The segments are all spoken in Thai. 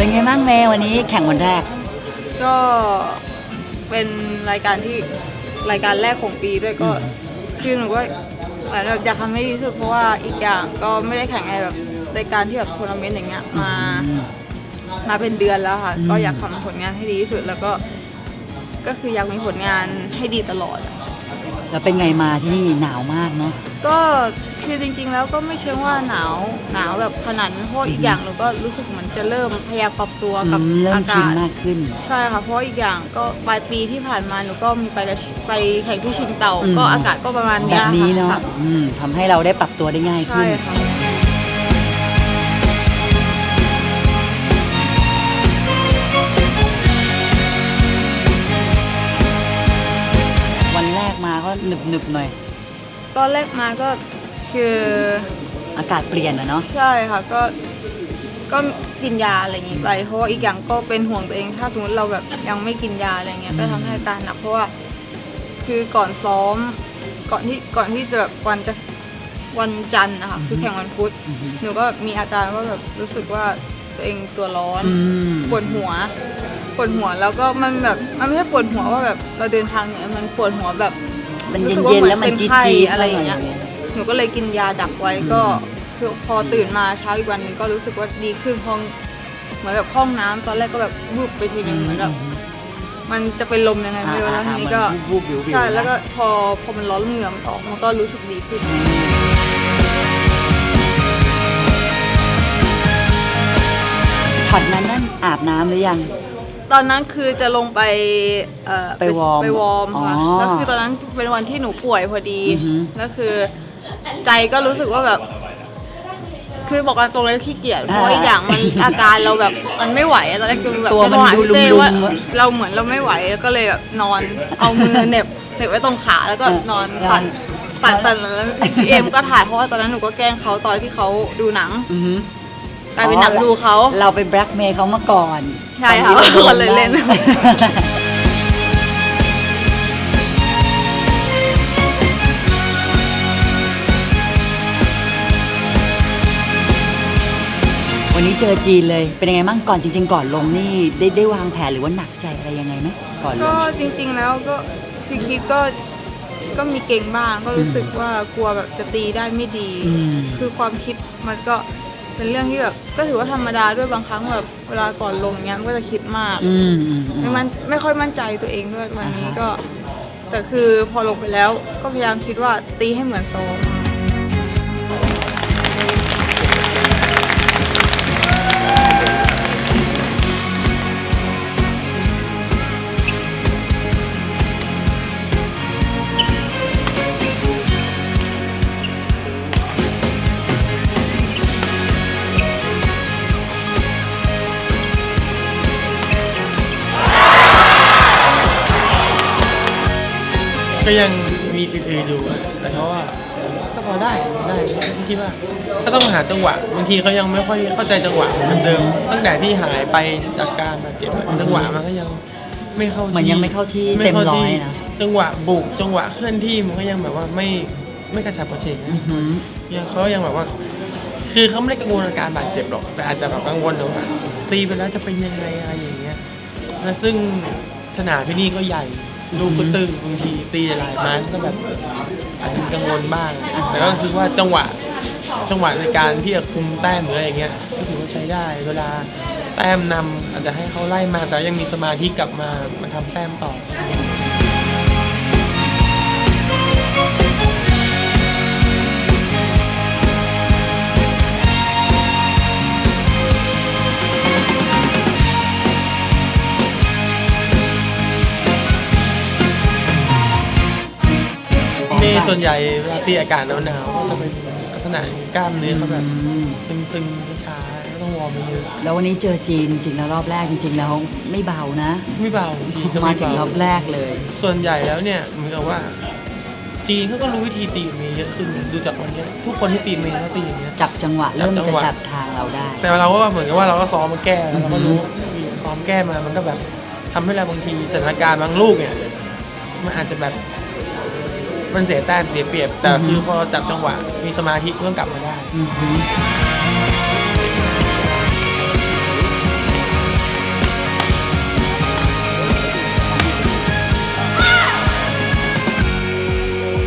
บ้างเมย์วันนี้แข่งวันแรก ก็เป็นรายการที่รายการแรกของปีด้วยก็อืมคือหนูก็เหมือนแบบอยากทำให้ดีที่สุดเพราะว่าอีกอย่างก็ไม่ได้แข่งในแบบรายการที่แบบทัวร์นาเมนต์อย่างเงี้ยมาอืมมาเป็นเดือนแล้วค่ะอืมก็อยากทำผลงานให้ดีที่สุดแล้วก็ ก็คืออยากมีผลงานให้ดีตลอดอะ แล้วเป็นไงมาที่นี่หนาวมากเนาะ ก็คือจริงๆแล้วก็ไม่เชิงว่าหนาวหนาวแบบขนาดนั้นเพราะอีกอย่างเราก็รู้สึกเหมือนจะเริ่มพยายามปรับตัวกับอืมเริ่มอาชินกาศมากขึ้นใช่ค่ะเพราะอีกอย่างก็ปลายปีที่ผ่านมาหนูก็มีไปกับไปแข่งที่ชิงเต่า อืม ก็อากาศก็ประมาณแบเนี้ยบนี้เนาะค่ะอืมทำให้เราได้ปรับตัวได้ง่ายขึ้ใช่นค่ะ กมาก็หนึบหนึบๆหน่อย ตอนแรกมาก็คืออากาศเปลี่ยนอะเนาะใช่ค่ะก็ก็กินยาอะไรอย่างงี้ไปเพราะว่าอีกอย่างก็เป็นห่วงตัวเอง ถ้าสมมติเราแบบยังไม่กินยาอะไรเงี้ยก็ทำให้อาการหนักเพราะว่า คือก่อนซ้อม ก่อนที่ก่อนที่จะแบบวันจะวันจันทร์นะคะคือแข่งวันพุธอือฮึหนูก็มีอาการว่าแบบรู้สึกว่าตัวเองตัวร้อนอืมปวดหัวป วดหัวแล้วก็มันแบบมันไม่ใช่ปวดหัวว่าแบบเราเดินทางเนี่ยมันปวดหัวแบบมันรู้เย็สึนกว่าเย็นเหมือนแล้วมันเป็นจี๊ดไข้จี๊ดอะไรอย่างเงี้ย หนูก็เลยกินยาดักไว้ก็คือพอตื่นมาเช้าอีกวันหนึงก็รู้สึกว่าดีขึ้นพอเหมือนแบบคล่องน้ำตอนแรกก็แบบวูบไปทีนึงเหมือนแบบมันจะเป็นลมยังไงไม่รู้แล้วทีนี้ก็ วูบๆวิวๆใช่นะแล้วก็พอพอมันร้อนเหงื่อมันออกมันก็รู้สึกดีขึ้น ช็อตนั้นนั่นอาบน้ำหรือยัง ตอนนั้นคือจะลงไปเอ่อไปวอร์มไปวอร์มค่ะอ๋อแล้วคือตอนนั้นเป็นวันที่หนูป่วยพอดีอือฮึแล้วคือใจก็รู้สึกว่าแบบ คือบอกกันตรงเลยขี้เกียจเพราะอีกอย่างมัน อาการเราแบบมันไม่ไหวอะตอนแรกคือแบบตัวมันจะโทรหาดูพี่เต้ลุมๆว่าอะเราเหมือนเราไม่ไหวก็เลยแบบนอนเอามือเหน็บเหน็บไว้ตรงขาแล้วก็เออนอนนอนสั่นสั่นสั่นแล้วพี่เอ็มก็ถ่ายเพราะว่าตอนนั้นหนูก็แกล้งเขาตอนที่เขาดูหนัง อือฮึ กลายเป็นหนังดูเขาเราไปแบล็กเมย์เขามาก่อนใช่ค่ะตอนที่ราโดคนเลยเล่นได้วันนี้เจอจีนเลย เป็นยังไงบ้างก่อนจริง ๆ ก่อนลงนี่ได้ได้วางแผนหรือว่าหนักใจอะไรยังไงไหมก่อนลก็งจริงๆแล้วก็คือคิดก็ก็มีเก่งบ้างก็รู้สึกว่ากลัวแบบจะตีได้ไม่ดี อืม คือความคิดมันก็ เป็นเรื่องที่แบบก็ถือว่าธรรมดาด้วยบางครั้งแบบเวลาก่อนลงเงี้ยมันก็จะคิดมากอืมอืมอืมไม่มันไม่ค่อยมั่นใจตัวเองด้วยวันนี้อ่าฮะ ก็ แต่คือพอลงไปแล้วก็พยายามคิดว่าตีให้เหมือนซ้อม ก็ยังมีอื่นๆอยู่อะแต่เขาว่าก็พอได้ได้คิดว่าก็ต้องหาจังหวะบางทีเขายังไม่ค่อยเข้าใจจังหวะเหมือนเดิม ตั้งแต่ที่หายไปจากการบาดเจ็บอะจังหวะมันก็ยังไม่เข้าที่มันยังไม่เข้าที่ไม่เต็มข้าร้อยที่นะ จังหวะบุกจังหวะเคลื่อนที่มันก็ยังแบบว่าไม่ไม่กระฉับกระเฉงอือหือ ยังเขายังแบบว่า คือเขาไม่ได้กังวลอาการบาดเจ็บหรอก แต่อาจจะแบบกังวลแต่ว่าตีไปแล้วจะเป็นยังไงอะไรอย่างเงี้ย แล้วซึ่งสนามที่นี่ก็ใหญ่ ลูกก็ตึงบางทีตีหลายไม้มันก็แบบอาจจะกังวลบ้าง แต่ก็คือว่าจังหวะจังหวะในการที่จะคุมแต้มหรืออะไรอย่างเงี้ยก็ถือว่าใช้ได้เวลาแต้มนำอาจจะให้เขาไล่มาแต่ยังมีสมาธิกลับมามาทำแต้มต่อ ส่วนใหญ่เวลาตีอากาศหนาวๆก็จะเป็นลักษณะกล้ามเนื้อเขาแบบอืมตึงๆช้าๆก็ต้องวอร์มเยอะแล้ววันนี้เจอจีนจริงๆแล้วรอบแรกจริงๆแล้วไม่เบานะไม่เบาจีนก็มาไม่ถึงเบารอบแรกเลย ส่วนใหญ่แล้วเนี่ยเหมือนกับว่า จีนเขาก็รู้วิธีตีเมย์เยอะขึ้นดูจากวันเนี้ยทุกคนที่ตีเมย์เขาตีอย่างเงี้ย จับจังหวะจัเริ่บมจัจะงหวะ จับทางเราได้ แต่เราก็เหมือนกับว่าเราก็ซ้อมมาแก้แล้วเราก็รู้อือฮึซ้อมแก้มามันก็แบบทำให้เราบางทีสถานการณ์บางลูกเนี่ย มันอาจจะแบบ มันเสียแต้มเสียเปรียบ แต่คือพอจับจังหวะมีสมาธิเรื่อกลับมาได้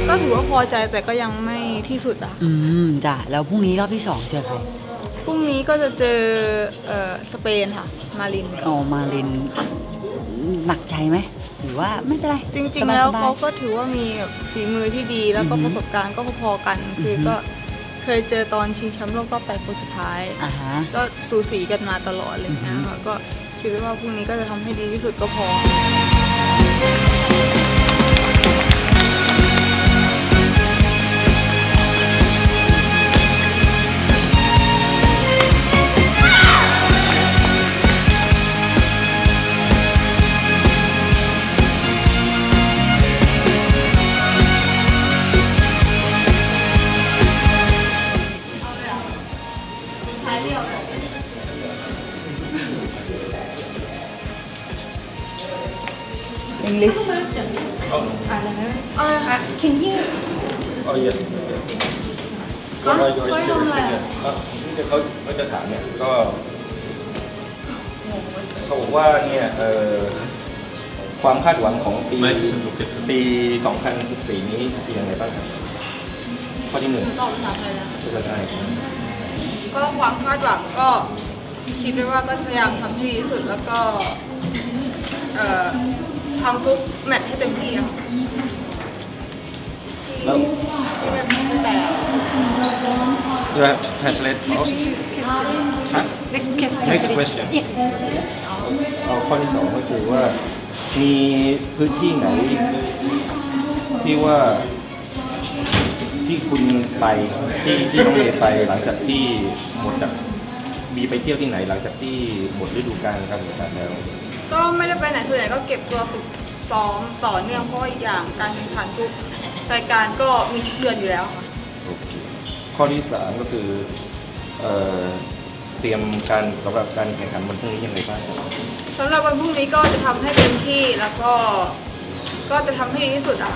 ก็ถือว่าพอใจแต่ก็ยังไม่ที่สุดอะอืมจ้ะแล้วพรุ่งนี้รอบที่สองเจอใครพรุ่งนี้ก็จะเจอเอ่อสเปนค่ะ มาลินอ๋อมาลิน หนักใจไหมหรือว่าไม่เป็นไรจริงสๆบยๆแล้วเขาก็ถือว่ามีแบบฝีมือที่ดี แล้วก็อือฮึประสบการณ์ก็พอๆกัน คืออฮึ ก็เคยเจอตอนชิงแชมป์โลกรอบแปดคนสุดท้าย อ่าฮะ ก็สูสีกันมาตลอดอะไรเลยนะอือฮึ คะก็คิดว่าพรุ่งนี้ก็จะทำให้ดีที่สุดก็พอ Can you Oh yes. ฮะ What are your ช่วยทำอะไร experiences อะเนี่ยเขาเขาจะถามเนี่ยก็เขาบอกว่าเนี่ยเอ่อความคาดหวังของปีปี2014 นี้เป็นยังไงบ้างครับข้อที่หนึ่งตอบภาษาไทยแล้วภาษาไทยก็ความคาดหวังก็คิดไว้ว่าก็พยายามทำให้ดีที่สุดแล้วก็เอ่อทำทุกแมตช์ให้เต็มที่อะค่ะ แล้วที่แบบไม่แปล you have to translate ฮะ next question เอาข้อที่สองก็คือว่า มีพื้นที่ไหน ที่ว่าที่คุณไปที่ที่น้องเมย์ไปหลังจากที่หมดจากมีไปเที่ยวที่ไหนหลังจากที่หมดฤดูกาลการแข่งขันแล้ว ก็ไม่ได้ไปไหนส่วนใหญ่ก็เก็บตัวฝึกซ้อมต่อเนื่องเพราะว่าอีกอย่างการแข่งขันทุก รายการก็มีทุกเดือนอยู่แล้วค่ะโอเคข้อที่สามก็คือเอ่อเตรียมการสำหรับการแข่งขันวันพรุ่งนี้ยังไงบ้างครับสำหรับวันพรุ่งนี้ก็จะทำให้เต็มที่แล้วก็ก็จะทำให้ดีที่สุดอะ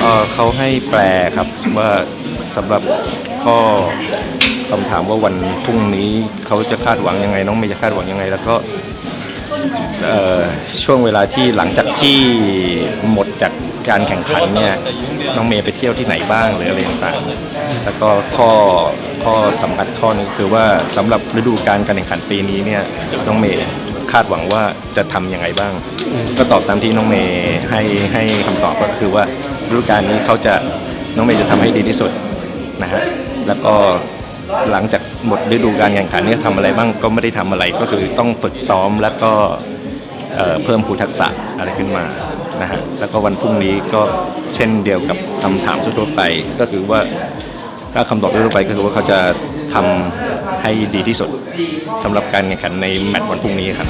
เอ่อเขาให้แปลครับว่าสำหรับข้อ คำถามว่าวันพรุ่งนี้เขาจะคาดหวังยังไง น้องเมย์จะคาดหวังยังไง แล้วก็ช่วงเวลาที่หลังจากที่หมดจากการแข่งขันเนี่ยน้องเมย์ไปเที่ยวที่ไหนบ้างหรืออะไรต่างๆแล้วก็ข้อข้อสำคัญข้อนึงคือว่าสำหรับฤดูกาลการแข่งขันปีนี้เนี่ยน้องเมย์คาดหวังว่าจะทำยังไงบ้าง ก็ตอบตามที่น้องเมย์ให้ให้คำตอบก็คือว่าฤดูกาลนี้เขาจะน้องเมย์จะทำให้ดีที่สุดนะฮะแล้วก็ หลังจากหมดฤดูกาลแข่งขันเนี่ยทำอะไรบ้างก็ไม่ได้ทำอะไรก็คือต้องฝึกซ้อมแล้วก็เเพิ่มภูทักษะอะไรขึ้นมานะฮะแล้วก็วันพรุ่งนี้ก็เช่นเดียวกับคำถามทั่วไปก็คือว่าถ้าคำตอบทั่วไปก็คือว่าเขาจะทำให้ดีที่สุดสำหรับการแข่งขันในแมตช์วันพรุ่งนี้ครับ